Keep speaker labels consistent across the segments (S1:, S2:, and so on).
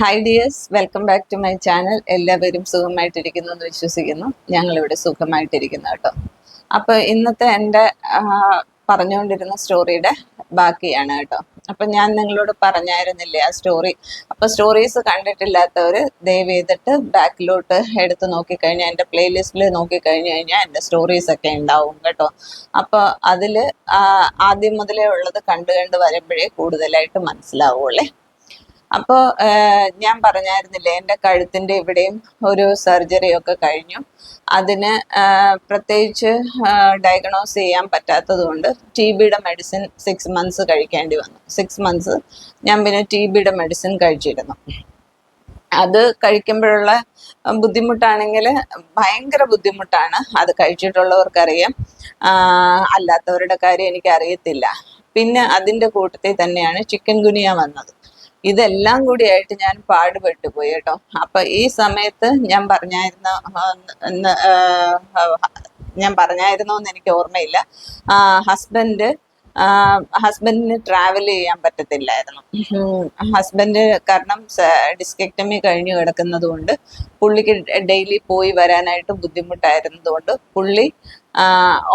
S1: Hi dears welcome back to my channel എല്ലാവരും സുഖമായിട്ടിരിക്കുന്നു എന്ന് വിശ്വസിക്കുന്നു. ഞങ്ങളിവിടെ സുഖമായിട്ടിരിക്കുന്നു കേട്ടോ. അപ്പോൾ ഇന്നത്തെ എന്റെ പറഞ്ഞുകൊണ്ടിരുന്ന സ്റ്റോറിയുടെ ബാക്കിയാണ് കേട്ടോ. അപ്പം ഞാൻ നിങ്ങളോട് പറഞ്ഞായിരുന്നില്ലേ ആ സ്റ്റോറി അപ്പോൾ സ്റ്റോറീസ് കണ്ടിട്ടില്ലാത്തവർ ദയവ് ചെയ്തിട്ട് ബാക്കിലോട്ട് എടുത്ത് നോക്കിക്കഴിഞ്ഞാൽ എന്റെ പ്ലേലിസ്റ്റിൽ നോക്കിക്കഴിഞ്ഞ് കഴിഞ്ഞാൽ എന്റെ സ്റ്റോറീസ് ഒക്കെ ഉണ്ടാവും കേട്ടോ. അപ്പോൾ അതിൽ ആദ്യം മുതലേ ഉള്ളത് കണ്ടു കണ്ട് വരുമ്പോഴേ കൂടുതലായിട്ട് മനസ്സിലാവുള്ളേ. അപ്പോൾ ഞാൻ പറഞ്ഞായിരുന്നില്ലേ എന്റെ കഴുത്തിന്റെ ഇവിടെയും ഒരു സർജറി ഒക്കെ കഴിഞ്ഞു. അതിന് പ്രത്യേകിച്ച് ഡയഗ്നോസ് ചെയ്യാൻ പറ്റാത്തത് കൊണ്ട് ടി ബിയുടെ മെഡിസിൻ സിക്സ് മന്ത്സ് കഴിക്കേണ്ടി വന്നു. സിക്സ് മന്ത്സ് ഞാൻ പിന്നെ ടി ബിയുടെ മെഡിസിൻ കഴിച്ചിരുന്നു. അത് കഴിക്കുമ്പോഴുള്ള ബുദ്ധിമുട്ടാണെങ്കിൽ ഭയങ്കര ബുദ്ധിമുട്ടാണ്. അത് കഴിച്ചിട്ടുള്ളവർക്കറിയാം. അല്ലാത്തവരുടെ കാര്യം എനിക്ക് അറിയത്തില്ല പിന്നെ അതിന്റെ കൂട്ടത്തിൽ തന്നെയാണ് ചിക്കൻ ഗുനിയ വന്നത്. ഇതെല്ലാം കൂടിയായിട്ട് ഞാൻ പാടുപെട്ടു പോയി കേട്ടോ. അപ്പൊ ഈ സമയത്ത് ഞാൻ പറഞ്ഞായിരുന്ന ഞാൻ പറഞ്ഞായിരുന്നോ എന്ന് എനിക്ക് ഓർമ്മയില്ല. ഹസ്ബൻഡ് ഹസ്ബൻഡിന് ട്രാവൽ ചെയ്യാൻ പറ്റത്തില്ലായിരുന്നു. ഹസ്ബൻഡ് കാരണം ഡിസ്കെക്ടമി കഴിഞ്ഞു കിടക്കുന്നത് കൊണ്ട് പുള്ളിക്ക് ഡെയിലി പോയി വരാനായിട്ട് ബുദ്ധിമുട്ടായിരുന്നത് കൊണ്ട് പുള്ളി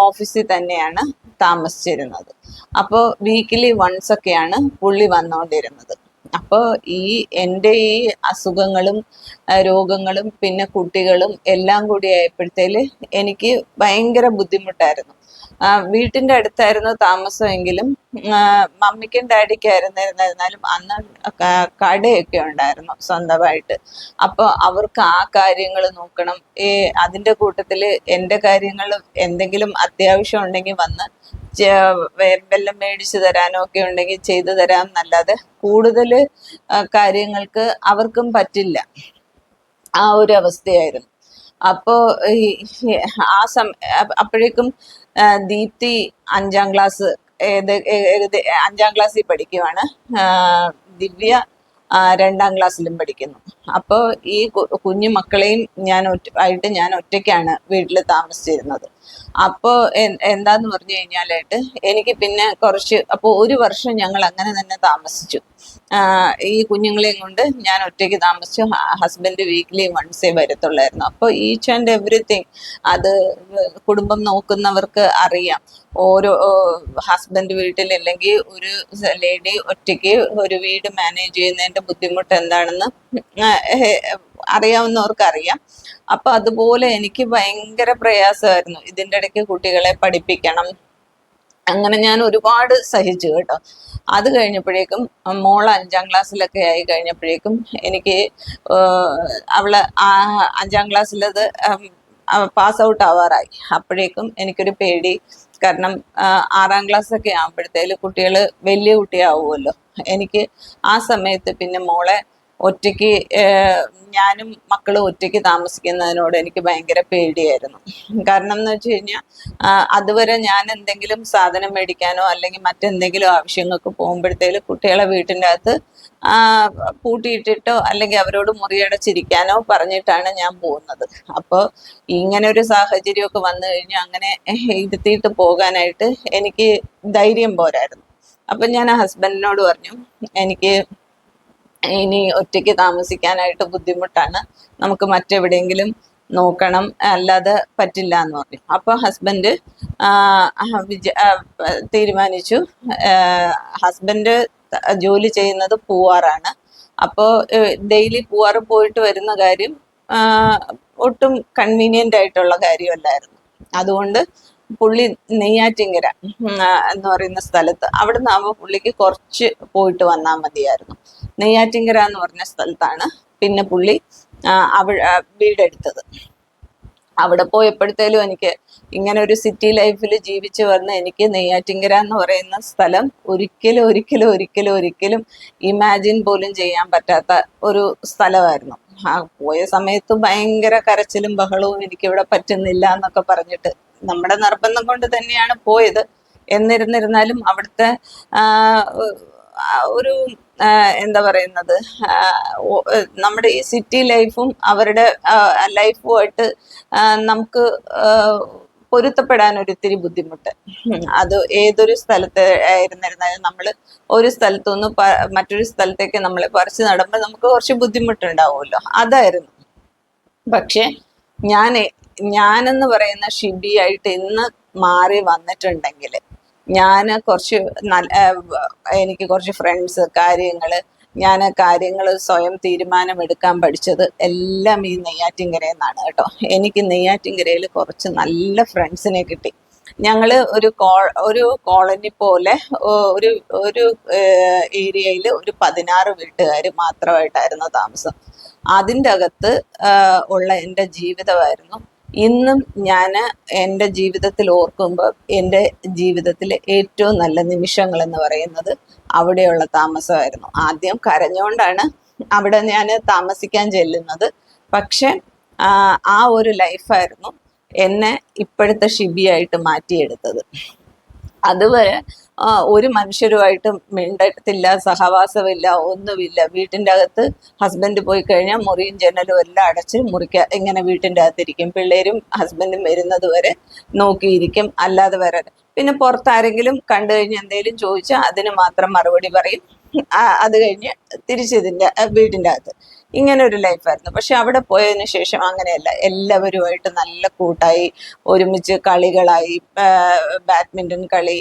S1: ഓഫീസിൽ തന്നെയാണ് താമസിച്ചിരുന്നത്. അപ്പോൾ വീക്കിലി വൺസ് ഒക്കെയാണ് പുള്ളി വന്നുകൊണ്ടിരുന്നത് അപ്പോൾ ഈ എന്റെ ഈ അസുഖങ്ങളും രോഗങ്ങളും പിന്നെ കുട്ടികളും എല്ലാം കൂടി ആയപ്പോഴത്തേൽ എനിക്ക് ഭയങ്കര ബുദ്ധിമുട്ടായിരുന്നു. വീട്ടിന്റെ അടുത്തായിരുന്നു താമസമെങ്കിലും മമ്മിക്കും ഡാഡിക്കും ആയിരുന്നിരുന്നാലും അന്ന് കടയൊക്കെ ഉണ്ടായിരുന്നു സ്വന്തമായിട്ട്. അപ്പോൾ അവർക്ക് ആ കാര്യങ്ങൾ നോക്കണം. ഈ അതിന്റെ കൂട്ടത്തിൽ എന്റെ കാര്യങ്ങൾ എന്തെങ്കിലും അത്യാവശ്യം ഉണ്ടെങ്കിൽ വന്ന് ചെ- വെ- വല്ലതും മേടിച്ചു തരാനോ ഒക്കെ ഉണ്ടെങ്കിൽ ചെയ്തു തരാം എന്നല്ലാതെ കൂടുതൽ കാര്യങ്ങൾക്ക് അവർക്കും പറ്റില്ല. ആ ഒരു അവസ്ഥയായിരുന്നു. അപ്പോൾ ആ സം അപ്പ- അപ്പോഴേക്കും ദീപ്തി അഞ്ചാം ക്ലാസ് ഏത് അഞ്ചാം ക്ലാസ്സിൽ പഠിക്കുവാണ്. ദിവ്യ രണ്ടാം ക്ലാസ്സിലും പഠിക്കുന്നു. അപ്പോൾ ഈ കുഞ്ഞു മക്കളെയും ഞാൻ ഒറ്റ ആയിട്ട് ഞാൻ ഒറ്റയ്ക്കാണ് വീട്ടിൽ താമസിച്ചിരുന്നത്. അപ്പോൾ എന്താന്ന് പറഞ്ഞു കഴിഞ്ഞാലായിട്ട് എനിക്ക് പിന്നെ കുറച്ച് അപ്പോൾ ഒരു വർഷം ഞങ്ങൾ അങ്ങനെ തന്നെ താമസിച്ചു. ഈ കുഞ്ഞുങ്ങളെയും കൊണ്ട് ഞാൻ ഒറ്റയ്ക്ക് താമസിച്ചു. ഹസ്ബൻഡ് വീക്കിലി വൺസേ വരത്തുള്ളായിരുന്നു. അപ്പോൾ ഈച്ച് ആൻഡ് എവറിത്തിങ് അത് കുടുംബം നോക്കുന്നവർക്ക് അറിയാം. ഓരോ ഹസ്ബൻഡ് വീട്ടിലില്ലെങ്കിൽ ഒരു ലേഡി ഒറ്റയ്ക്ക് ഒരു വീട് മാനേജ് ചെയ്യുന്നതിന്റെ ബുദ്ധിമുട്ട് എന്താണെന്ന് അറിയാവുന്നവർക്ക് അറിയാം അപ്പൊ അതുപോലെ എനിക്ക് ഭയങ്കര പ്രയാസമായിരുന്നു. ഇതിന്റെ ഇടയ്ക്ക് കുട്ടികളെ പഠിപ്പിക്കണം. അങ്ങനെ ഞാൻ ഒരുപാട് സഹിച്ചു കേട്ടോ. അത് കഴിഞ്ഞപ്പോഴേക്കും മോൾ അഞ്ചാം ക്ലാസ്സിലൊക്കെ ആയി കഴിഞ്ഞപ്പോഴേക്കും എനിക്ക് അവൾ അഞ്ചാം ക്ലാസ്സിലത് പാസ് ഔട്ട് ആവാറായി. അപ്പോഴേക്കും എനിക്കൊരു പേടി. കാരണം ആറാം ക്ലാസ് ഒക്കെ ആകുമ്പോഴത്തേൽ കുട്ടികൾ വലിയ കുട്ടിയാവുമല്ലോ. എനിക്ക് ആ സമയത്ത് പിന്നെ മോളെ ഒറ്റയ്ക്ക് ഞാനും മക്കളും ഒറ്റയ്ക്ക് താമസിക്കുന്നതിനോട് എനിക്ക് ഭയങ്കര പേടിയായിരുന്നു. കാരണം എന്ന് വെച്ച് കഴിഞ്ഞാൽ അതുവരെ ഞാൻ എന്തെങ്കിലും സാധനം മേടിക്കാനോ അല്ലെങ്കിൽ മറ്റെന്തെങ്കിലും ആവശ്യങ്ങൾക്ക് പോകുമ്പോഴത്തേലും കുട്ടികളെ വീട്ടിന്റെ അകത്ത് പൂട്ടിയിട്ടിട്ടോ അല്ലെങ്കിൽ അവരോട് മുറിയടച്ചിരിക്കാനോ പറഞ്ഞിട്ടാണ് ഞാൻ പോകുന്നത്. അപ്പോൾ ഇങ്ങനെ ഒരു സാഹചര്യമൊക്കെ വന്നു കഴിഞ്ഞാൽ അങ്ങനെ ഇരുത്തിയിട്ട് പോകാനായിട്ട് എനിക്ക് ധൈര്യം പോരായിരുന്നു. അപ്പം ഞാൻ ഹസ്ബൻഡിനോട് പറഞ്ഞു എനിക്ക് ഇനി ഒറ്റയ്ക്ക് താമസിക്കാനായിട്ട് ബുദ്ധിമുട്ടാണ്. നമുക്ക് മറ്റെവിടെയെങ്കിലും നോക്കണം. അല്ലാതെ പറ്റില്ല എന്ന് പറഞ്ഞു. അപ്പോൾ ഹസ്ബൻഡ് തീരുമാനിച്ചു. ഹസ്ബൻഡ് ജോലി ചെയ്യുന്നത് പൂവാറാണ്. അപ്പോൾ ഡെയിലി പൂവാറ് പോയിട്ട് വരുന്ന കാര്യം ഒട്ടും കൺവീനിയന്റ് ആയിട്ടുള്ള കാര്യമല്ലായിരുന്നു. അതുകൊണ്ട് പുള്ളി നെയ്യാറ്റിങ്കര എന്ന് പറയുന്ന സ്ഥലത്ത്. അവിടെ നിന്നാകുമ്പോൾ പുള്ളിക്ക് കുറച്ച് പോയിട്ട് വന്നാൽ മതിയായിരുന്നു. നെയ്യാറ്റിങ്കര എന്ന് പറഞ്ഞ സ്ഥലത്താണ് പിന്നെ പുള്ളി അവ വീടെടുത്തത്. അവിടെ പോയപ്പോഴത്തേലും എനിക്ക് ഇങ്ങനെ ഒരു സിറ്റി ലൈഫിൽ ജീവിച്ചു വന്ന് എനിക്ക് നെയ്യാറ്റിങ്കര എന്ന് പറയുന്ന സ്ഥലം ഒരിക്കലും ഒരിക്കലും ഒരിക്കലും ഒരിക്കലും ഇമാജിൻ പോലും ചെയ്യാൻ പറ്റാത്ത ഒരു സ്ഥലമായിരുന്നു. ആ പോയ സമയത്ത് ഭയങ്കര കരച്ചിലും ബഹളവും എനിക്കിവിടെ പറ്റുന്നില്ല എന്നൊക്കെ പറഞ്ഞിട്ട് നമ്മുടെ നിർബന്ധം കൊണ്ട് തന്നെയാണ് പോയത്. എന്നിരുന്നിരുന്നാലും അവിടുത്തെ ഒരു എന്താ പറയുന്നത് നമ്മുടെ ഈ സിറ്റി ലൈഫും അവരുടെ ലൈഫുമായിട്ട് നമുക്ക് പൊരുത്തപ്പെടാൻ ഒരിത്തിരി ബുദ്ധിമുട്ട്. അത് ഏതൊരു സ്ഥലത്ത് ആയിരുന്നിരുന്നാലും നമ്മൾ ഒരു സ്ഥലത്തു നിന്ന് മറ്റൊരു സ്ഥലത്തേക്ക് നമ്മൾ പറിച്ചു നടുമ്പോൾ നമുക്ക് കുറച്ച് ബുദ്ധിമുട്ടുണ്ടാവുമല്ലോ. അതായിരുന്നു. പക്ഷെ ഞാൻ ഞാനെന്ന് പറയുന്ന ഷിബിയായിട്ട് ഇന്ന് മാറി വന്നിട്ടുണ്ടെങ്കിൽ ഞാൻ കുറച്ച് നല്ല എനിക്ക് കുറച്ച് ഫ്രണ്ട്സ് കാര്യങ്ങൾ ഞാൻ കാര്യങ്ങൾ സ്വയം തീരുമാനമെടുക്കാൻ പഠിച്ചത് എല്ലാം ഈ നെയ്യാറ്റിൻകരയിൽ നിന്നാണ് കേട്ടോ. എനിക്ക് നെയ്യാറ്റിൻകരയിൽ കുറച്ച് നല്ല ഫ്രണ്ട്സിനെ കിട്ടി. ഞങ്ങൾ ഒരു കോ ഒരു കോളനി പോലെ ഒരു ഒരു ഏരിയയിൽ ഒരു പതിനാറ് വീട്ടുകാർ മാത്രമായിട്ടായിരുന്നു താമസം. അതിന്റെ അകത്ത് ഉള്ള എന്റെ ജീവിതമായിരുന്നു ഇന്നും ഞാൻ എന്റെ ജീവിതത്തിൽ ഓർക്കുമ്പോൾ എന്റെ ജീവിതത്തിലെ ഏറ്റവും നല്ല നിമിഷങ്ങൾ എന്ന് പറയുന്നത് അവിടെയുള്ള താമസമായിരുന്നു. ആദ്യം കരഞ്ഞുകൊണ്ടാണ് അവിടെ ഞാൻ താമസിക്കാൻ ചെല്ലുന്നത്. പക്ഷെ ആ, ഒരു ലൈഫായിരുന്നു എന്നെ ഇപ്പോഴത്തെ ഷിബിയായിട്ട് മാറ്റിയെടുത്തത്. അതുവരെ ഒരു മനുഷ്യരുമായിട്ട് മിണ്ടത്തില്ല സഹവാസമില്ല ഒന്നുമില്ല. വീട്ടിന്റെ അകത്ത് ഹസ്ബൻഡ് പോയി കഴിഞ്ഞാൽ മുറിയും ജനലും എല്ലാം അടച്ച് മുറിക്ക ഇങ്ങനെ വീട്ടിന്റെ അകത്തിരിക്കും പിള്ളേരും ഹസ്ബൻഡും വരുന്നത് വരെ നോക്കിയിരിക്കും അല്ലാതെ വരെ പിന്നെ പുറത്താരെങ്കിലും കണ്ടു കഴിഞ്ഞ് എന്തെങ്കിലും ചോദിച്ചാൽ അതിന് മാത്രം മറുപടി പറയും. അത് കഴിഞ്ഞ് തിരിച്ചിതിന്റെ വീട്ടിന്റെ അകത്ത് ഇങ്ങനെ ഒരു ലൈഫായിരുന്നു പക്ഷെ അവിടെ പോയതിന് ശേഷം അങ്ങനെയല്ല. എല്ലാവരുമായിട്ട് നല്ല കൂട്ടായി. ഒരുമിച്ച് കളികളായി. ബാഡ്മിന്റൺ കളി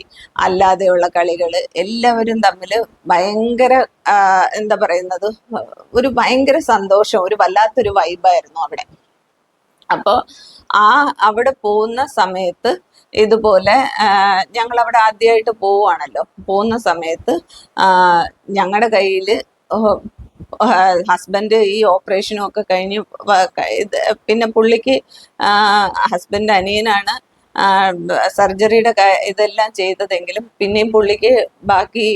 S1: അല്ലാതെയുള്ള കളികൾ എല്ലാവരും തമ്മിൽ ഭയങ്കര എന്താ പറയുന്നത്? ഒരു ഭയങ്കര സന്തോഷം ഒരു വല്ലാത്തൊരു വൈബായിരുന്നു അവിടെ. അപ്പോൾ ആ അവിടെ പോകുന്ന സമയത്ത് ഇതുപോലെ ഞങ്ങൾ അവിടെ ആദ്യമായിട്ട് പോവുകയാണല്ലോ പോകുന്ന സമയത്ത് ഞങ്ങളുടെ കയ്യിൽ ഹസ്ബൻഡ് ഈ ഓപ്പറേഷനും ഒക്കെ കഴിഞ്ഞ് പിന്നെ പുള്ളിക്ക് ഹസ്ബൻഡ് അനിയനാണ് സർജറിയുടെ ഇതെല്ലാം ചെയ്തതെങ്കിലും പിന്നെയും പുള്ളിക്ക് ബാക്കി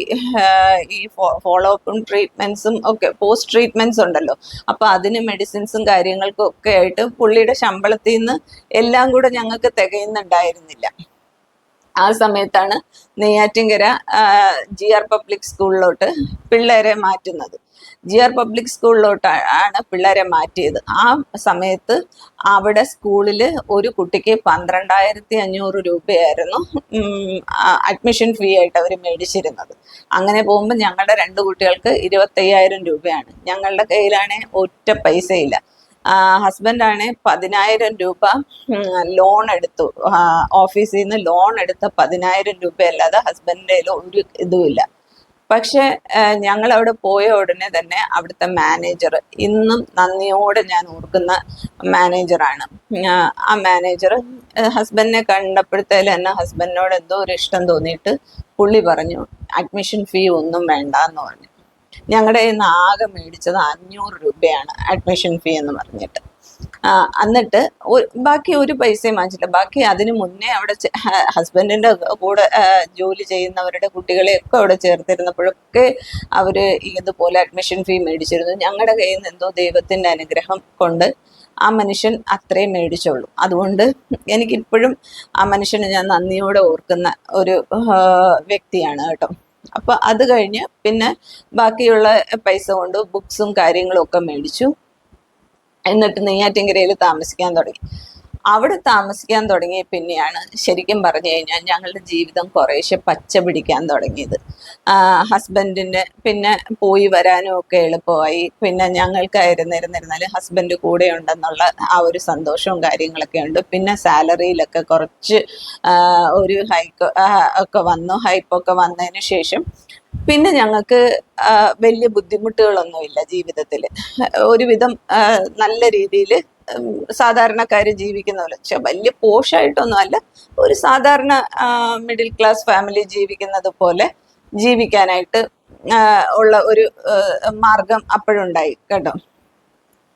S1: ഈ ഫോളോ അപ്പും ട്രീറ്റ്മെന്റ്സും ഒക്കെ പോസ്റ്റ് ട്രീറ്റ്മെന്റ്സ് ഉണ്ടല്ലോ. അപ്പോൾ അതിന് മെഡിസിൻസും കാര്യങ്ങൾക്കും ഒക്കെ ആയിട്ട് പുള്ളിയുടെ ശമ്പളത്തിൽ നിന്ന് എല്ലാം കൂടെ ഞങ്ങൾക്ക് തികയുന്നുണ്ടായിരുന്നില്ല. ആ സമയത്താണ് നെയ്യാറ്റിങ്കര ജി ആർ പബ്ലിക് സ്കൂളിലോട്ട് പിള്ളേരെ മാറ്റുന്നത്. ജി ആർ പബ്ലിക് സ്കൂളിലോട്ട് ആണ് പിള്ളേരെ മാറ്റിയത്. ആ സമയത്ത് അവിടെ സ്കൂളിൽ ഒരു കുട്ടിക്ക് പന്ത്രണ്ടായിരത്തി അഞ്ഞൂറ് രൂപയായിരുന്നു അഡ്മിഷൻ ഫീ ആയിട്ട് അവർ മേടിച്ചിരുന്നത്. അങ്ങനെ പോകുമ്പോൾ ഞങ്ങളുടെ രണ്ട് കുട്ടികൾക്ക് ഇരുപത്തയ്യായിരം രൂപയാണ്. ഞങ്ങളുടെ കയ്യിലാണെ ഒറ്റ പൈസയില്ല. ഹസ്ബൻഡാണ് പതിനായിരം രൂപ ലോൺ എടുത്തു. ഓഫീസിൽ നിന്ന് ലോൺ എടുത്ത പതിനായിരം രൂപ അല്ലാതെ ഹസ്ബൻഡിന്റെ ഒരു ഇതുമില്ല പക്ഷെ ഞങ്ങൾ അവിടെ പോയ ഉടനെ തന്നെ അവിടുത്തെ മാനേജർ ഇന്നും നന്ദിയോടെ ഞാൻ ഓർക്കുന്ന മാനേജറാണ് ആ മാനേജർ ഹസ്ബൻഡിനെ കണ്ടപ്പോഴത്തേലും തന്നെ ഹസ്ബൻഡിനോട് എന്തോ ഒരു ഇഷ്ടം തോന്നിയിട്ട് പുള്ളി പറഞ്ഞു അഡ്മിഷൻ ഫീ ഒന്നും വേണ്ട എന്ന് പറഞ്ഞു. ഞങ്ങളുടെ ഇന്ന് ആകെ മേടിച്ചത് അഞ്ഞൂറ് രൂപയാണ് അഡ്മിഷൻ ഫീ എന്ന് പറഞ്ഞിട്ട്. എന്നിട്ട് ബാക്കി ഒരു പൈസയും വാങ്ങിച്ചില്ല. ബാക്കി അതിന് മുന്നേ അവിടെ ഹസ്ബൻഡിന്റെ കൂടെ ജോലി ചെയ്യുന്നവരുടെ കുട്ടികളെയൊക്കെ അവിടെ ചേർത്തിരുന്നപ്പോഴൊക്കെ അവർ ഇതുപോലെ അഡ്മിഷൻ ഫീ മേടിച്ചിരുന്നു. ഞങ്ങളുടെ കയ്യിൽ നിന്ന് എന്തോ ദൈവത്തിന്റെ അനുഗ്രഹം കൊണ്ട് ആ മനുഷ്യൻ അത്രയും മേടിച്ചുള്ളൂ അതുകൊണ്ട് എനിക്കിപ്പോഴും ആ മനുഷ്യനെ ഞാൻ നന്ദിയോടെ ഓർക്കുന്ന ഒരു വ്യക്തിയാണ് കേട്ടോ. അപ്പൊ അത് കഴിഞ്ഞ് പിന്നെ ബാക്കിയുള്ള പൈസ കൊണ്ട് ബുക്സും കാര്യങ്ങളും ഒക്കെ മേടിച്ചു. എന്നിട്ട് നെയ്യാറ്റിൻകരയിൽ താമസിക്കാൻ തുടങ്ങി. അവിടെ താമസിക്കാൻ തുടങ്ങിയ പിന്നെയാണ് ശരിക്കും പറഞ്ഞു കഴിഞ്ഞാൽ ഞങ്ങളുടെ ജീവിതം കുറേശ്ശെ പച്ച പിടിക്കാൻ തുടങ്ങിയത്. ഹസ്ബൻഡിന്റെ പിന്നെ പോയി വരാനും ഒക്കെ എളുപ്പമായി. പിന്നെ ഞങ്ങൾക്കായിരുന്നിരുന്നിരുന്നാൽ ഹസ്ബൻഡ് കൂടെ ഉണ്ടെന്നുള്ള ആ ഒരു സന്തോഷവും കാര്യങ്ങളൊക്കെ ഉണ്ട്. പിന്നെ സാലറിയിലൊക്കെ കുറച്ച് ഒരു ഹൈക്ക് ഒക്കെ വന്നു. ഹൈപ്പൊക്കെ വന്നതിന് ശേഷം പിന്നെ ഞങ്ങൾക്ക് വലിയ ബുദ്ധിമുട്ടുകളൊന്നുമില്ല ജീവിതത്തിൽ. ഒരുവിധം നല്ല രീതിയിൽ സാധാരണക്കാർ ജീവിക്കുന്ന പോലെ. പക്ഷെ വലിയ പോഷായിട്ടൊന്നും അല്ല ഒരു സാധാരണ മിഡിൽ ക്ലാസ് ഫാമിലി ജീവിക്കുന്നത് പോലെ ജീവിക്കാനായിട്ട് ഉള്ള ഒരു മാർഗം അപ്പോഴുണ്ടായി കേട്ടോ.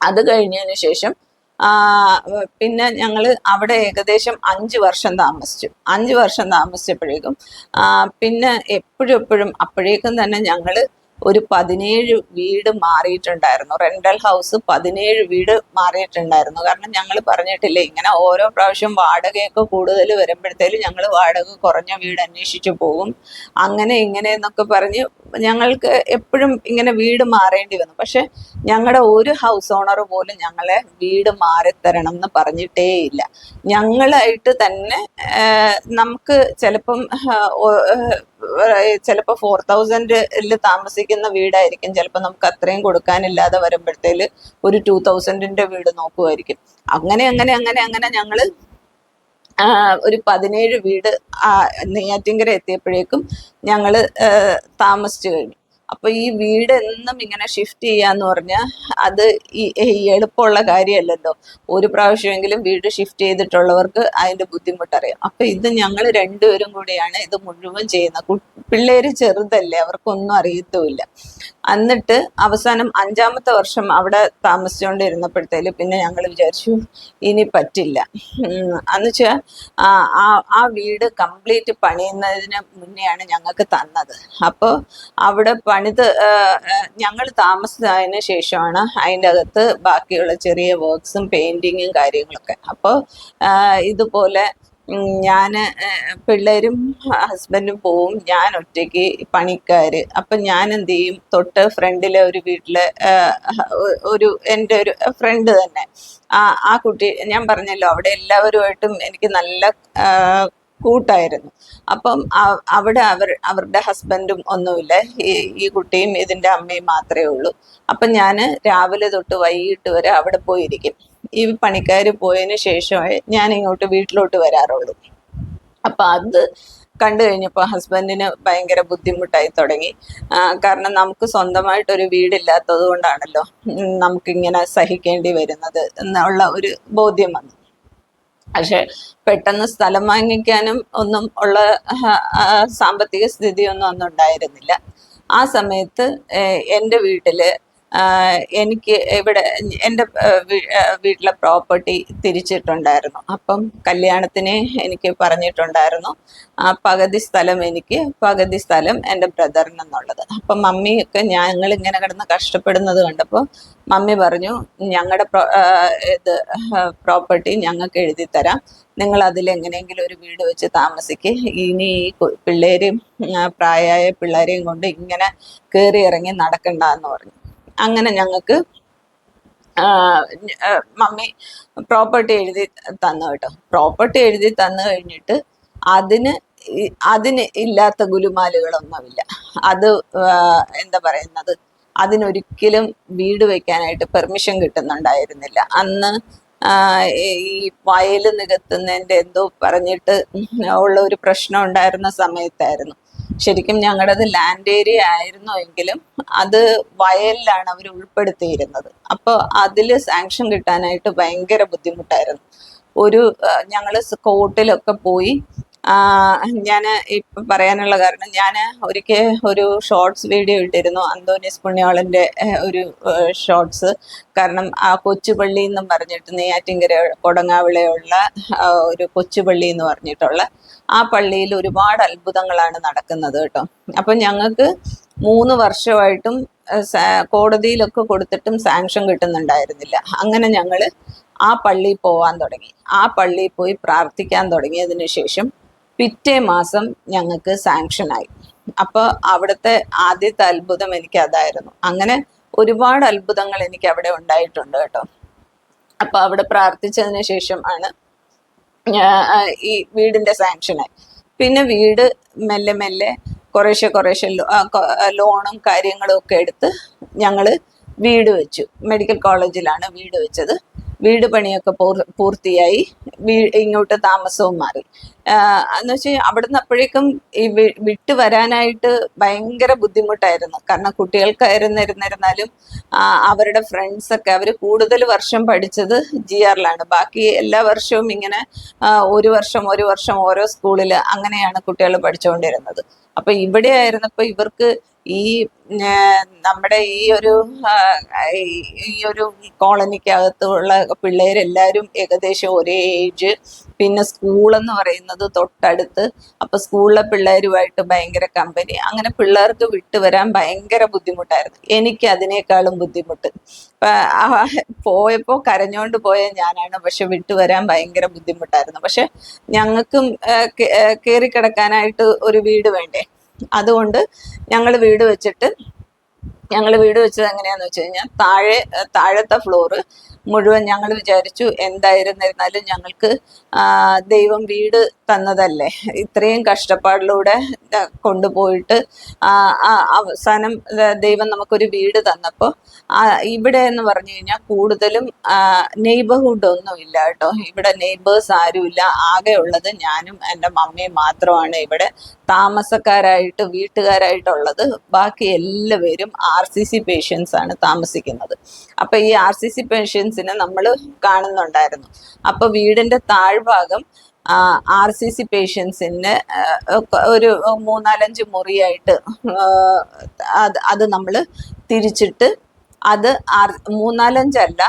S1: അത് കഴിഞ്ഞതിന് ശേഷം പിന്നെ ഞങ്ങൾ അവിടെ ഏകദേശം അഞ്ച് വർഷം താമസിച്ചു. അഞ്ച് വർഷം താമസിച്ചപ്പോഴേക്കും പിന്നെ എപ്പോഴും എപ്പോഴും അപ്പോഴേക്കും തന്നെ ഞങ്ങൾ ഒരു പതിനേഴ് വീട് മാറിയിട്ടുണ്ടായിരുന്നു. റെന്റൽ ഹൗസ് പതിനേഴ് വീട് മാറിയിട്ടുണ്ടായിരുന്നു. കാരണം ഞങ്ങൾ പറഞ്ഞിട്ടില്ലേ ഇങ്ങനെ ഓരോ പ്രാവശ്യം വാടകയൊക്കെ കൂടുതൽ വരുമ്പോഴത്തേലും ഞങ്ങൾ വാടക കുറഞ്ഞ വീട് അന്വേഷിച്ചു പോകും. അങ്ങനെ ഇങ്ങനെ എന്നൊക്കെ പറഞ്ഞ് ഞങ്ങൾക്ക് എപ്പോഴും ഇങ്ങനെ വീട് മാറേണ്ടി വന്നു. പക്ഷെ ഞങ്ങളുടെ ഒരു ഹൗസ് ഓണർ പോലും ഞങ്ങളെ വീട് മാറിത്തരണം എന്ന് പറഞ്ഞിട്ടേ ഇല്ല ഞങ്ങളായിട്ട് തന്നെ നമുക്ക് ചിലപ്പം ചിലപ്പോൾ ഫോർ തൗസൻഡിൽ താമസിക്കുന്ന വീടായിരിക്കും. ചിലപ്പോൾ നമുക്ക് അത്രയും കൊടുക്കാനില്ലാതെ വരുമ്പോഴത്തേൽ ഒരു ടു തൗസൻഡിന്റെ വീട് നോക്കുമായിരിക്കും അങ്ങനെ അങ്ങനെ അങ്ങനെ അങ്ങനെ ഞങ്ങൾ ആ, ഒരു പതിനേഴ് വീട് ആ, നെയ്യാറ്റിൻകര എത്തിയപ്പോഴേക്കും ഞങ്ങൾ താമസിച്ചു കഴിഞ്ഞു. അപ്പൊ ഈ വീട് എന്നും ഇങ്ങനെ ഷിഫ്റ്റ് ചെയ്യാന്ന് പറഞ്ഞാൽ അത് ഈ എളുപ്പമുള്ള കാര്യമല്ലല്ലോ. ഒരു പ്രാവശ്യമെങ്കിലും വീട് ഷിഫ്റ്റ് ചെയ്തിട്ടുള്ളവർക്ക് അതിന്റെ ബുദ്ധിമുട്ടറിയാം. അപ്പൊ ഇത് ഞങ്ങൾ രണ്ടുപേരും കൂടിയാണ് ഇത് മുഴുവൻ ചെയ്യുന്നത്. പിള്ളേര് ചെറുതല്ലേ അവർക്കൊന്നും അറിയത്തുമില്ല. എന്നിട്ട് അവസാനം അഞ്ചാമത്തെ വർഷം അവിടെ താമസിച്ചുകൊണ്ടിരുന്നപ്പോഴത്തേൽ പിന്നെ ഞങ്ങൾ വിചാരിച്ചു ഇനി പറ്റില്ല. എന്നുവെച്ചാൽ ആ വീട് കംപ്ലീറ്റ് പണിയുന്നതിന് മുന്നെയാണ് ഞങ്ങൾക്ക് തന്നത്. അപ്പോൾ അവിടെ പണിത് ഞങ്ങൾ താമസിച്ചതിന് ശേഷമാണ് അതിന്റെ അകത്ത് ബാക്കിയുള്ള ചെറിയ വർക്ക്സും പെയിന്റിങ്ങും കാര്യങ്ങളൊക്കെ. അപ്പോൾ ഇതുപോലെ ഞാൻ പിള്ളേരും ഹസ്ബൻഡും പോവും. ഞാൻ ഒറ്റയ്ക്ക് പണിക്കാർ അപ്പം ഞാൻ എന്ത് ചെയ്യും തൊട്ട് ഫ്രണ്ടിലെ ഒരു വീട്ടിലെ ഒരു എന്റെ ഒരു ഫ്രണ്ട് തന്നെ. ആ ആ കുട്ടി ഞാൻ പറഞ്ഞല്ലോ അവിടെ എല്ലാവരുമായിട്ടും എനിക്ക് നല്ല കൂട്ടായിരുന്നു. അപ്പം അവിടെ അവർ അവരുടെ ഹസ്ബൻഡും ഒന്നുമില്ല. ഈ ഈ കുട്ടിയും ഇതിന്റെ അമ്മയും മാത്രമേ ഉള്ളൂ. അപ്പം ഞാൻ രാവിലെ തൊട്ട് വൈകിട്ട് വരെ അവിടെ പോയിരിക്കും. ഈ പണിക്കാർ പോയതിന് ശേഷമേ ഞാൻ ഇങ്ങോട്ട് വീട്ടിലോട്ട് വരാറുള്ളൂ. അപ്പം അത് കണ്ടു കഴിഞ്ഞപ്പോൾ ഹസ്ബൻഡിന് ഭയങ്കര ബുദ്ധിമുട്ടായി തുടങ്ങി. കാരണം നമുക്ക് സ്വന്തമായിട്ടൊരു വീടില്ലാത്തത് കൊണ്ടാണല്ലോ നമുക്കിങ്ങനെ സഹിക്കേണ്ടി വരുന്നത് എന്നുള്ള ഒരു ബോധ്യം വന്നു. പക്ഷെ പെട്ടെന്ന് സ്ഥലം വാങ്ങിക്കാനും ഒന്നും ഉള്ള സാമ്പത്തിക സ്ഥിതിയൊന്നും ഒന്നും ഉണ്ടായിരുന്നില്ല ആ സമയത്ത് എന്റെ വീട്ടിൽ ആഹ്, എനിക്ക് ഇവിടെ എന്റെ വീട്ടിലെ പ്രോപ്പർട്ടി തിരിച്ചിട്ടുണ്ടായിരുന്നു. അപ്പം കല്യാണത്തിന് എനിക്ക് പറഞ്ഞിട്ടുണ്ടായിരുന്നു. ആ പകുതി സ്ഥലം എനിക്ക് പകുതി സ്ഥലം എന്റെ ബ്രദറിനെന്നുള്ളത് അപ്പം മമ്മിയൊക്കെ ഞങ്ങൾ ഇങ്ങനെ കിടന്ന് കഷ്ടപ്പെടുന്നത് കണ്ടപ്പോൾ മമ്മി പറഞ്ഞു ഞങ്ങളുടെ ഇത് പ്രോപ്പർട്ടി ഞങ്ങൾക്ക് എഴുതി തരാം. നിങ്ങൾ അതിൽ എങ്ങനെയെങ്കിലും ഒരു വീട് വെച്ച് താമസിക്കുക ഇനി ഈ പിള്ളേരെയും പ്രായമായ പിള്ളേരെയും കൊണ്ട് ഇങ്ങനെ കയറി ഇറങ്ങി നടക്കണ്ട എന്ന് പറഞ്ഞു. അങ്ങനെ ഞങ്ങൾക്ക് മമ്മി പ്രോപ്പർട്ടി എഴുതി തന്നു കേട്ടോ. പ്രോപ്പർട്ടി എഴുതി തന്നു കഴിഞ്ഞിട്ട് അതിന് അതിന് ഇല്ലാത്ത ഗുലുമാലുകളൊന്നുമില്ല. അത് എന്താ പറയുന്നത്? അതിനൊരിക്കലും വീട് വെക്കാനായിട്ട് പെർമിഷൻ കിട്ടുന്നുണ്ടായിരുന്നില്ല. അന്ന് ഈ വയൽ നികത്തുന്നതിന്റെ എന്തോ പറഞ്ഞിട്ട് ഉള്ള ഒരു പ്രശ്നം ഉണ്ടായിരുന്ന സമയത്തായിരുന്നു. ശരിക്കും ഞങ്ങളുടേത് ലാൻഡ് ഏരിയ ആയിരുന്നു എങ്കിലും അത് വയലിലാണ് അവർ ഉൾപ്പെടുത്തിയിരുന്നത്. അപ്പോൾ അതിൽ സാങ്ഷൻ കിട്ടാനായിട്ട് ഭയങ്കര ബുദ്ധിമുട്ടായിരുന്നു. ഒരു ഞങ്ങൾ കോർട്ടിലൊക്കെ പോയി ഞാൻ ഇപ്പം പറയാനുള്ള കാരണം ഞാൻ ഒരിക്കൽ ഒരു ഷോർട്സ് വീഡിയോ ഇട്ടിരുന്നു. അന്തോണിയസ് പുണ്യാളന്റെ ഒരു ഷോർട്സ്. കാരണം ആ കൊച്ചുപള്ളി എന്നും പറഞ്ഞിട്ട് നെയ്യാറ്റിങ്കര കൊടങ്ങാവിളയുള്ള ഒരു കൊച്ചുപള്ളി എന്ന് പറഞ്ഞിട്ടുള്ള ആ പള്ളിയിൽ ഒരുപാട് അത്ഭുതങ്ങളാണ് നടക്കുന്നത് കേട്ടോ. അപ്പം ഞങ്ങൾക്ക് മൂന്ന് വർഷമായിട്ടും കോടതിയിലൊക്കെ കൊടുത്തിട്ടും സാങ്ഷൻ കിട്ടുന്നുണ്ടായിരുന്നില്ല. അങ്ങനെ ഞങ്ങൾ ആ പള്ളിയിൽ പോവാൻ തുടങ്ങി. ആ പള്ളിയിൽ പോയി പ്രാർത്ഥിക്കാൻ തുടങ്ങിയതിന് ശേഷം പിറ്റേ മാസം ഞങ്ങൾക്ക് സാങ്ഷനായി അപ്പോൾ അവിടുത്തെ ആദ്യത്തെ അത്ഭുതം എനിക്ക് അതായിരുന്നു അങ്ങനെ ഒരുപാട് അത്ഭുതങ്ങൾ എനിക്ക് അവിടെ ഉണ്ടായിട്ടുണ്ട് കേട്ടോ. അപ്പൊ അവിടെ പ്രാർത്ഥിച്ചതിന് ശേഷം ആണ് ഈ വീടിന്റെ സാങ്ഷനായി പിന്നെ വീട് മെല്ലെ മെല്ലെ കുറേശ്ശെ കുറേശ്ശെ ലോണും കാര്യങ്ങളും ഒക്കെ എടുത്ത് ഞങ്ങൾ വീട് വെച്ചു. മെഡിക്കൽ കോളേജിലാണ് വീട് വെച്ചത്. വീട് പണിയൊക്കെ പൂർത്തിയായി. ഇങ്ങോട്ട് താമസവും മാറി. എന്ന് വെച്ചാൽ അവിടുന്ന് അപ്പോഴേക്കും ഈ വിട്ടു വരാനായിട്ട് ഭയങ്കര ബുദ്ധിമുട്ടായിരുന്നു. കാരണം കുട്ടികൾക്കായിരുന്നിരുന്നിരുന്നാലും അവരുടെ ഫ്രണ്ട്സൊക്കെ അവർ കൂടുതൽ വർഷം പഠിച്ചത് ജി ആറിലാണ് ബാക്കി എല്ലാ വർഷവും ഇങ്ങനെ ഒരു വർഷം ഒരു വർഷം ഓരോ സ്കൂളിൽ അങ്ങനെയാണ് കുട്ടികൾ പഠിച്ചുകൊണ്ടിരുന്നത് അപ്പൊ ഇവിടെ ആയിരുന്നപ്പോ ഇവർക്ക് ഈ നമ്മുടെ ഈ ഒരു ഈ- ഒരു കോളനിക്കകത്തുള്ള പിള്ളേരെല്ലാവരും ഏകദേശം ഒരേ ഏജ്. പിന്നെ സ്കൂളെന്ന് പറയുന്നത് തൊട്ടടുത്ത്. അപ്പൊ സ്കൂളിലെ പിള്ളേരുമായിട്ട് ഭയങ്കര കമ്പനി. അങ്ങനെ പിള്ളേർക്ക് വിട്ടുവരാൻ ഭയങ്കര ബുദ്ധിമുട്ടായിരുന്നു. എനിക്ക് അതിനേക്കാളും ബുദ്ധിമുട്ട് പോയപ്പോൾ പോയപ്പോ കരഞ്ഞോണ്ട് പോയ ഞാനാണ്. പക്ഷെ വിട്ടുവരാൻ ഭയങ്കര ബുദ്ധിമുട്ടായിരുന്നു. പക്ഷെ ഞങ്ങൾക്കും കയറി കിടക്കാനായിട്ട് ഒരു വീട് വേണ്ടേ? അതുകൊണ്ട് ഞങ്ങൾ വീട് വെച്ചിട്ട് ഞങ്ങൾ വീട് വെച്ചത് എങ്ങനെയാന്ന് വെച്ച് കഴിഞ്ഞാൽ താഴെ താഴത്തെ ഫ്ലോറ് മുഴുവൻ ഞങ്ങൾ വിചാരിച്ചു എന്തായിരുന്നിരുന്നാലും ഞങ്ങൾക്ക് ദൈവം വീട് തന്നതല്ലേ. ഇത്രയും കഷ്ടപ്പാടിലൂടെ കൊണ്ടുപോയിട്ട് അവസാനം ദൈവം നമുക്കൊരു വീട് തന്നപ്പോൾ ഇവിടെ എന്ന് പറഞ്ഞു കഴിഞ്ഞാൽ കൂടുതലും നെയ്ബർഹുഡ് ഒന്നും ഇല്ല കേട്ടോ. ഇവിടെ നെയ്ബേഴ്സ് ആരുമില്ല ആകെ ഉള്ളത് ഞാനും എന്റെ മമ്മിയും മാത്രമാണ് ഇവിടെ. താമസക്കാരായിട്ട് വീട്ടുകാരായിട്ടുള്ളത്. ബാക്കി എല്ലാവരും ആർ സി സി പേഷ്യൻസ് ആണ് താമസിക്കുന്നത്. അപ്പൊ ഈ ആർ സി സി പേഷ്യൻസിനെ നമ്മൾ കാണുന്നുണ്ടായിരുന്നു. അപ്പൊ വീടിന്റെ താഴ്ഭാഗം ആർ സി സി പേഷ്യൻസിന് ഒരു മൂന്നാലഞ്ച് മുറിയായിട്ട് അത് അത് നമ്മൾ തിരിച്ചിട്ട് അത് മൂന്നാലഞ്ചല്ല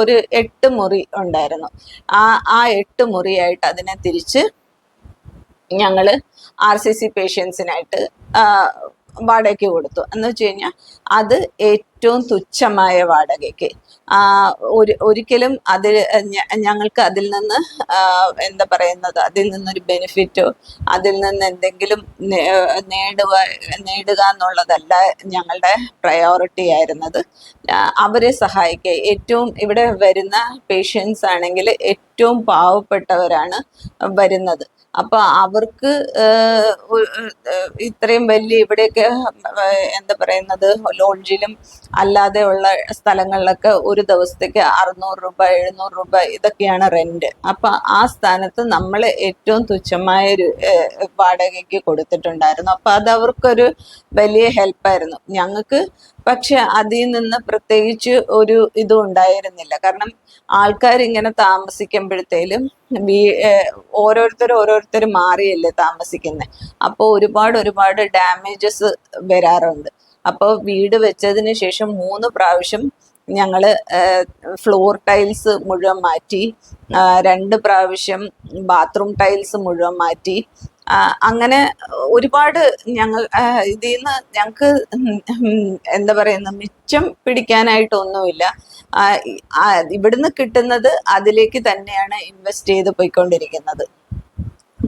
S1: ഒരു എട്ട് മുറി ഉണ്ടായിരുന്നു. ആ ആ എട്ട് മുറിയായിട്ട് അതിനെ തിരിച്ച് ഞങ്ങൾ ആർ സി സി പേഷ്യൻസിനായിട്ട് വാടകയ്ക്ക് കൊടുത്തു. എന്ന് വെച്ച് കഴിഞ്ഞാൽ അത് ഏറ്റവും തുച്ഛമായ വാടകയ്ക്ക്. ഒരു ഒരിക്കലും അതിൽ ഞങ്ങൾക്ക് അതിൽ നിന്ന് എന്താ പറയുന്നത് അതിൽ നിന്നൊരു ബെനിഫിറ്റോ അതിൽ നിന്ന് എന്തെങ്കിലും നേടുക നേടുക എന്നുള്ളതല്ല ഞങ്ങളുടെ പ്രയോറിറ്റി ആയിരുന്നത്. അവരെ സഹായിക്കുക ഏറ്റവും ഇവിടെ വരുന്ന പേഷ്യൻസ് ആണെങ്കിൽ ഏറ്റവും പാവപ്പെട്ടവരാണ് വരുന്നത്. അപ്പൊ അവർക്ക് ഇത്രയും വലിയ ഇവിടെയൊക്കെ എന്താ പറയുന്നത് ലോഡ്ജിലും അല്ലാതെ ഉള്ള സ്ഥലങ്ങളിലൊക്കെ ഒരു ദിവസത്തേക്ക് അറുന്നൂറ് രൂപ എഴുന്നൂറ് രൂപ ഇതൊക്കെയാണ് റെന്റ് അപ്പൊ ആ സ്ഥാനത്ത് നമ്മൾ ഏറ്റവും തുച്ഛമായ ഒരു വാടകയ്ക്ക് കൊടുത്തിട്ടുണ്ടായിരുന്നു. അപ്പൊ അത് അവർക്കൊരു വലിയ ഹെൽപ്പായിരുന്നു. ഞങ്ങൾക്ക് പക്ഷെ അതിൽ നിന്ന് പ്രത്യേകിച്ച് ഒരു ഇതും ഉണ്ടായിരുന്നില്ല. കാരണം ആൾക്കാർ ഇങ്ങനെ താമസിക്കുമ്പോഴത്തേലും വീ- ഓരോരുത്തർ ഓരോരുത്തർ മാറിയല്ലേ താമസിക്കുന്നത് അപ്പോൾ ഒരുപാട് ഒരുപാട് ഡാമേജസ് വരാറുണ്ട്. അപ്പോൾ വീട് വെച്ചതിന് ശേഷം മൂന്ന് പ്രാവശ്യം ഞങ്ങൾ ഫ്ലോർ ടൈൽസ് മുഴുവൻ മാറ്റി രണ്ട് പ്രാവശ്യം ബാത്റൂം ടൈൽസ് മുഴുവൻ മാറ്റി. അങ്ങനെ ഒരുപാട് ഞങ്ങൾ ഇതിൽ നിന്ന് ഞങ്ങൾക്ക് എന്താ പറയുന്ന മിച്ചം പിടിക്കാനായിട്ടൊന്നുമില്ല. ഇവിടുന്ന് കിട്ടുന്നത് അതിലേക്ക് തന്നെയാണ് ഇൻവെസ്റ്റ് ചെയ്ത് പോയിക്കൊണ്ടിരിക്കുന്നത്.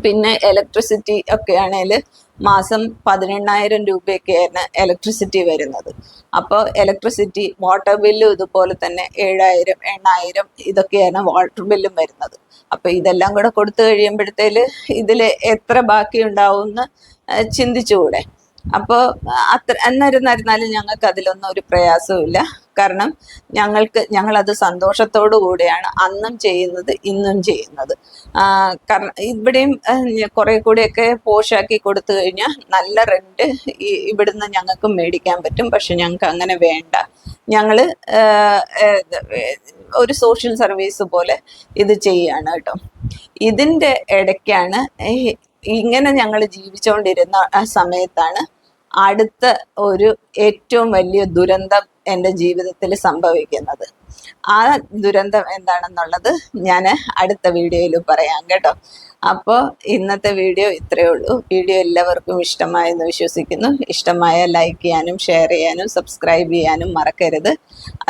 S1: പിന്നെ ഇലക്ട്രിസിറ്റി ഒക്കെ ആണെങ്കിൽ മാസം പതിനെണ്ണായിരം രൂപയൊക്കെയാണ് ഇലക്ട്രിസിറ്റി വരുന്നത്. അപ്പോൾ ഇലക്ട്രിസിറ്റി വാട്ടർ ബില്ലും ഇതുപോലെ തന്നെ ഏഴായിരം എണ്ണായിരം ഇതൊക്കെയാണ് വാട്ടർ ബില്ലും വരുന്നത്. അപ്പോൾ ഇതെല്ലാം കൂടെ കൊടുത്തു കഴിയുമ്പോഴത്തേൽ ഇതിൽ എത്ര ബാക്കി ഉണ്ടാവും എന്ന് ചിന്തിച്ചുകൂടെ? അപ്പോൾ അത്ര എന്നിരുന്നാലും ഞങ്ങൾക്ക് അതിലൊന്നും ഒരു പ്രയാസവുമില്ല. കാരണം ഞങ്ങൾക്ക് ഞങ്ങൾ അത് സന്തോഷത്തോടു കൂടിയാണ് അന്നും ചെയ്യുന്നത് ഇന്നും ചെയ്യുന്നത്. കാരണം ഇവിടെയും കുറെ കൂടിയൊക്കെ പോഷാക്കി കൊടുത്തു കഴിഞ്ഞാൽ നല്ല റെന്റ് ഇവിടുന്ന് ഞങ്ങൾക്ക് മേടിക്കാൻ പറ്റും. പക്ഷെ ഞങ്ങൾക്ക് അങ്ങനെ വേണ്ട. ഞങ്ങൾ ഒരു സോഷ്യൽ സർവീസ് പോലെ ഇത് ചെയ്യാണ് കേട്ടോ. ഇതിന്റെ ഇടയ്ക്കാണ് ഇങ്ങനെ ഞങ്ങൾ ജീവിച്ചുകൊണ്ടിരുന്ന സമയത്താണ് അടുത്ത ഒരു ഏറ്റവും വലിയ ദുരന്തം എന്റെ ജീവിതത്തിൽ സംഭവിക്കുന്നത്. ആ ദുരന്തം എന്താണെന്നുള്ളത് ഞാൻ അടുത്ത വീഡിയോയിൽ പറയാം കേട്ടോ. അപ്പോൾ ഇന്നത്തെ വീഡിയോ ഇത്രയേ ഉള്ളൂ. വീഡിയോ എല്ലാവർക്കും ഇഷ്ടമായെന്ന് വിശ്വസിക്കുന്നു. ഇഷ്ടമായ ലൈക്ക് ചെയ്യാനും ഷെയർ ചെയ്യാനും സബ്സ്ക്രൈബ് ചെയ്യാനും മറക്കരുത്.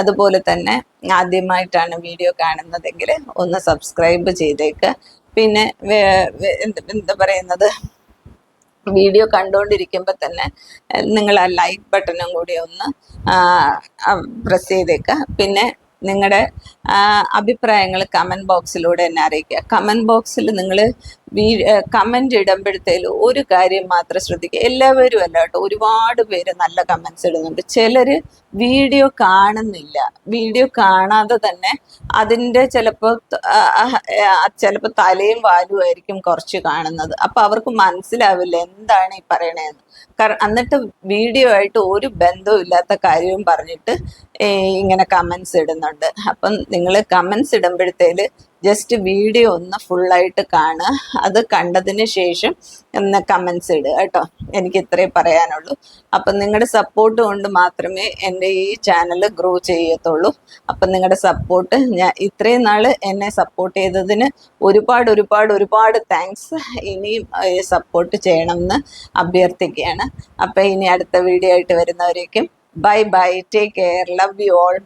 S1: അതുപോലെ തന്നെ ആദ്യമായിട്ടാണ് വീഡിയോ കാണുന്നതെങ്കിൽ ഒന്ന് സബ്സ്ക്രൈബ് ചെയ്തേക്കുക പിന്നെ എന്താ പറയുന്നത്? വീഡിയോ കണ്ടുകൊണ്ടിരിക്കുമ്പോൾ തന്നെ നിങ്ങൾ ആ ലൈക്ക് ബട്ടണും കൂടി ഒന്ന് പ്രസ് ചെയ്തേക്കുക പിന്നെ നിങ്ങളുടെ അഭിപ്രായങ്ങൾ കമന്റ് ബോക്സിലൂടെ എന്നെ അറിയിക്കുക. കമന്റ് ബോക്സിൽ നിങ്ങൾ കമന്റ് ഇടുമ്പോഴത്തേലും ഒരു കാര്യം മാത്രം ശ്രദ്ധിക്കുക. എല്ലാവരും അല്ല കേട്ടോ ഒരുപാട് പേര് നല്ല കമൻസ് ഇടുന്നുണ്ട്. ചിലർ വീഡിയോ കാണുന്നില്ല. വീഡിയോ കാണാതെ തന്നെ അതിന്റെ ചിലപ്പോ ചിലപ്പോ തലയും വാലും ആയിരിക്കും കുറച്ച് കാണുന്നത്. അപ്പം അവർക്ക് മനസ്സിലാവില്ല എന്താണ് ഈ പറയണതെന്ന് കാരണം എന്നിട്ട് വീഡിയോ ആയിട്ട് ഒരു ബന്ധവും ഇല്ലാത്ത കാര്യവും പറഞ്ഞിട്ട് ഇങ്ങനെ കമന്റ്സ് ഇടുന്നുണ്ട്. അപ്പം നിങ്ങൾ കമൻസ് ഇടുമ്പോഴത്തേൽ ജസ്റ്റ് വീഡിയോ ഒന്ന് ഫുള്ളായിട്ട് കാണുക. അത് കണ്ടതിന് ശേഷം എന്ന കമൻസ് ഇടുക കേട്ടോ. എനിക്ക് ഇത്രേ പറയാനുള്ളൂ. അപ്പം നിങ്ങളുടെ സപ്പോർട്ട് കൊണ്ട് മാത്രമേ എന്റെ ഈ ചാനൽ ഗ്രോ ചെയ്യത്തുള്ളൂ. അപ്പം നിങ്ങളുടെ സപ്പോർട്ട് ഞാൻ ഇത്രയും നാൾ എന്നെ സപ്പോർട്ട് ചെയ്തതിന് ഒരുപാട് ഒരുപാട് ഒരുപാട് താങ്ക്സ് ഇനിയും സപ്പോർട്ട് ചെയ്യണമെന്ന് അഭ്യർത്ഥിക്കുകയാണ്. അപ്പം ഇനി അടുത്ത വീഡിയോ ആയിട്ട് വരുന്നവരേക്കും bye bye take care love you all